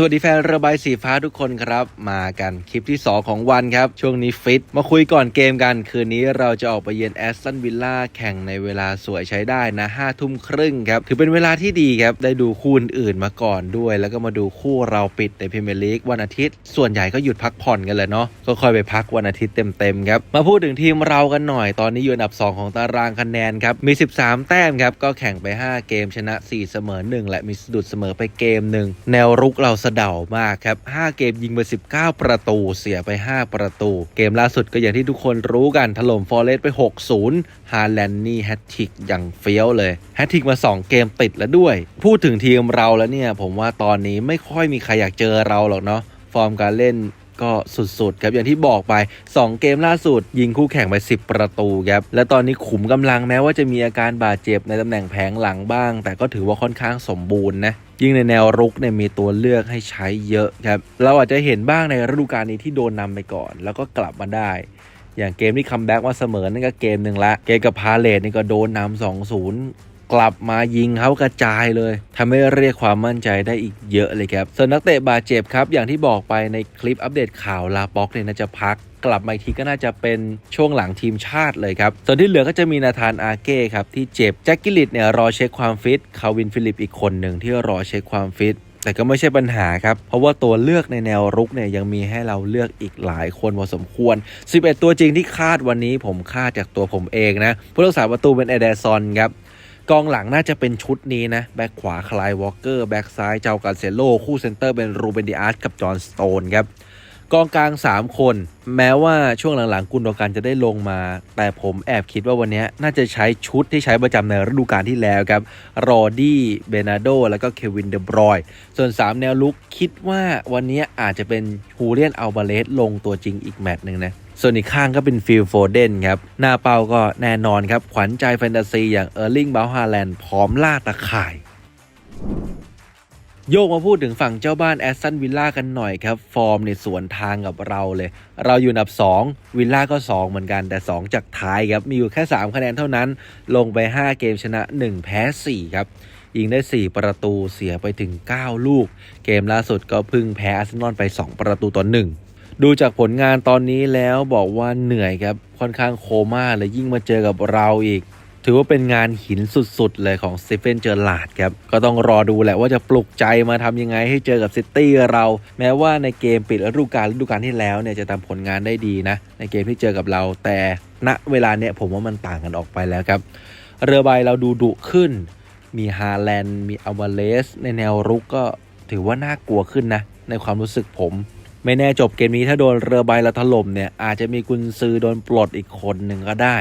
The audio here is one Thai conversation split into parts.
สวัสดีแฟนระบายสีฟ้าทุกคนครับ มากันคลิปที่ 2 ของวันครับ ช่วงนี้ฟิต มาคุยก่อนเกมกัน คืนนี้เราจะออกไปเยือนแอสตันวิลล่าแข่งในเวลาสวยใช้ได้นะห้าทุ่มครึ่งครับ ถือเป็นเวลาที่ดีครับ ได้ดูคู่อื่นมาก่อนด้วย แล้วก็มาดูคู่เราปิดในพรีเมียร์ลีกวันอาทิตย์ ส่วนใหญ่ก็หยุดพักผ่อนกันเลยเนาะก็ค่อยไปพักวันอาทิตย์เต็มๆครับมาพูดถึงทีมเรากันหน่อย ตอนนี้อยู่อันดับ 2 ของตารางคะแนนครับมี 13 แต้มครับก็แข่งไป 5 เกมชนะ 4 เสมอ1และมีสะดุดเสมอไปเกมหนึ่งแนวรุกเราสเดามากครับ 5 เกมยิงไป 19 ประตู เสียไป 5 ประตู เกมล่าสุดก็อย่างที่ทุกคนรู้กันถล่มฟอร์เรสต์ไป 6-0 ฮาแลนด์นี่แฮตทิกอย่างเฟี้ยวเลยแฮตทิกมา 2 เกมติดแล้วด้วย พูดถึงทีมเราแล้วเนี่ย ผมว่าตอนนี้ไม่ค่อยมีใครอยากเจอเราหรอกเนาะฟอร์มการเล่น ก็สุดๆครับอย่างที่บอกไป 2 เกมล่าสุด ยิงคู่แข่งไป 10 ประตูครับและตอนนี้ขุมกำลังแม้ว่าจะมีอาการบาดเจ็บในตำแหน่งแผงหลังบ้าง แต่ก็ถือว่าค่อนข้างสมบูรณ์นะยิ่งในแนวรุกเนี่ยมีตัวเลือกให้ใช้เยอะครับเราอาจจะเห็นบ้างในฤดูกาลนี้ที่โดนนำไปก่อน แล้วก็กลับมาได้อย่างเกมที่คัมแบ็กมาเสมอนั่นก็เกมหนึ่งละ เกมกับพาเลตนี่ก็โดนนำสองศูนย์ กลับมายิงเขากระจายเลยทำให้เรียกความมั่นใจได้อีกเยอะเลยครับ ส่วนนักเตะบาดเจ็บครับ อย่างที่บอกไปในคลิปอัปเดตข่าวลาป็อกเนี่ยน่าจะพักกลับมาทีก็น่าจะเป็นช่วงหลังทีมชาติเลยครับ ส่วนที่เหลือก็จะมีนาธานอาเก้ครับ ที่เจ็บแจ็คกิลิตเนี่ยรอเช็คความฟิตคาวินฟิลิปอีกคนหนึ่งที่รอเช็คความฟิตแต่ก็ไม่ใช่ปัญหาครับ เพราะว่าตัวเลือกในแนวรุกเนี่ยยังมีให้เราเลือกอีกหลายคนพอสมควร 11 ตัวจริงที่คาดวันนี้ผมคาดจากตัวผมเองนะ ผู้รักษาประตูเป็นเอเดซอนครับ กองหลังน่าจะเป็นชุดนี้นะ แบ็คขวาคลายวอลเกอร์ แบ็คซ้ายเจ้ากันเซโล คู่เซนเตอร์เป็นรูเบนดิอาร์ตกับจอห์นสโตนครับ กองกลาง 3 คน แม้ว่าช่วงหลังๆ กุนโดกันจะได้ลงมา แต่ผมแอบคิดว่าวันนี้น่าจะใช้ชุดที่ใช้ประจำในฤดูกาลที่แล้วครับ รอดี้เบนาโด แล้วก็เควินเดบรอย ส่วน 3 แนวลุกคิดว่าวันนี้อาจจะเป็นฮูเลียนอัลบาเลสลงตัวจริงอีกแมตช์หนึ่งนะส่วนอีกข้างก็เป็นฟิลโฟเดนครับ หน้าเป้าก็แน่นอนครับ ขวัญใจแฟนตาซีอย่างเออร์ลิงบาฮาแลนด์พร้อมล่าตะข่าย โยกมาพูดถึงฝั่งเจ้าบ้านแอสตันวิลล่ากันหน่อยครับ ฟอร์มในสวนทางกับเราเลย เราอยู่อันดับ 2 วิลล่าก็ 2 เหมือนกันแต่ 2 จากท้ายครับ มีอยู่แค่ 3 คะแนนเท่านั้น ลงไป 5 เกมชนะ 1 แพ้ 4 ครับ ยิงได้ 4 ประตูเสียไปถึง 9 ลูก เกมล่าสุดก็พึ่งแพ้อาร์เซนอลไป 2 ประตูต่อ1ดูจากผลงานตอนนี้แล้วบอกว่าเหนื่อยครับ ค่อนข้างโคม่าเลยยิ่งมาเจอกับเราอีก ถือว่าเป็นงานหินสุดๆ เลยของสตีเฟนเจอร์ลาดครับ ก็ต้องรอดูแหละว่าจะปลุกใจมาทำยังไงให้เจอกับซิตี้เรา แม้ว่าในเกมปิดฤดูกาลฤดูกาลที่แล้วเนี่ยจะทำผลงานได้ดีนะ ในเกมที่เจอกับเรา แต่ณเวลาเนี่ยผมว่ามันต่างกันออกไปแล้วครับ เรือใบเราดูดุขึ้น มีฮาแลนด์มีอัลวาเลส ในแนวรุกก็ถือว่าน่ากลัวขึ้นนะ ในความรู้สึกผมไม่แน่จบเกมนี้ถ้าโดนเรือใบเราถล่มเนี่ยอาจจะมีกุนซือโดนปลดอีกคนหนึ่งก็ได้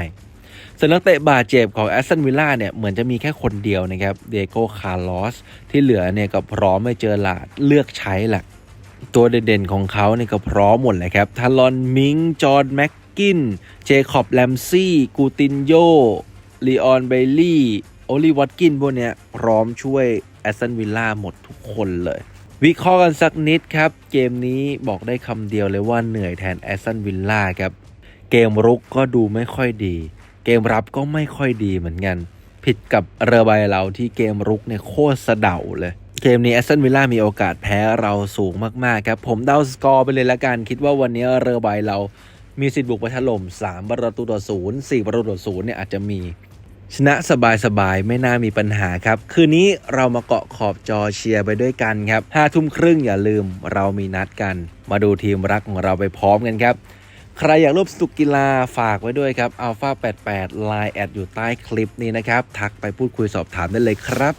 ส่วนนักเตะบาดเจ็บของแอสตันวิลล่าเนี่ยเหมือนจะมีแค่คนเดียวนะครับเดโก้คาร์ลอสที่เหลือเนี่ยก็พร้อมไม่เจอหลาดเลือกใช้แหละตัวเด่นๆของเขาเนี่ยก็พร้อมหมดเลยครับทารอนมิงจอร์นแม็กกิน เจคอบแลมซี่ กูตินโยลีออนเบลลี่ โอลิวัตกินพวกเนี้ยพร้อมช่วยแอสตันวิลล่าหมดทุกคนเลย วิเคราะห์กันสักนิดครับ เกมนี้บอกได้คำเดียวเลยว่าเหนื่อยแทนแอสตันวิลล่าครับ เกมรุกก็ดูไม่ค่อยดี เกมรับก็ไม่ค่อยดีเหมือนกัน ผิดกับเรือใบเราที่เกมรุกเนี่ยโคตรสะเดาเลย เกมนี้แอสตันวิลล่ามีโอกาสแพ้เราสูงมากๆครับ ผมเดาสกอร์ไปเลยละกัน คิดว่าวันนี้เรือใบเรามีสิทธิ์บุกไปถล่ม3ประตูต่อศูนย์4ประตูต่อศูนย์เนี่ยอาจจะมีชนะสบายๆ ไม่น่ามีปัญหาครับ คืนนี้เรามาเกาะขอบจอเชียร์ไปด้วยกันครับห้าทุ่มครึ่งอย่าลืมเรามีนัดกัน มาดูทีมรักของเราไปพร้อมกันครับ ใครอยากรูปสุกกีฬาฝากไว้ด้วยครับ Alpha 88 Line แอดอยู่ใต้คลิปนี้นะครับ ทักไปพูดคุยสอบถามได้เลยครับ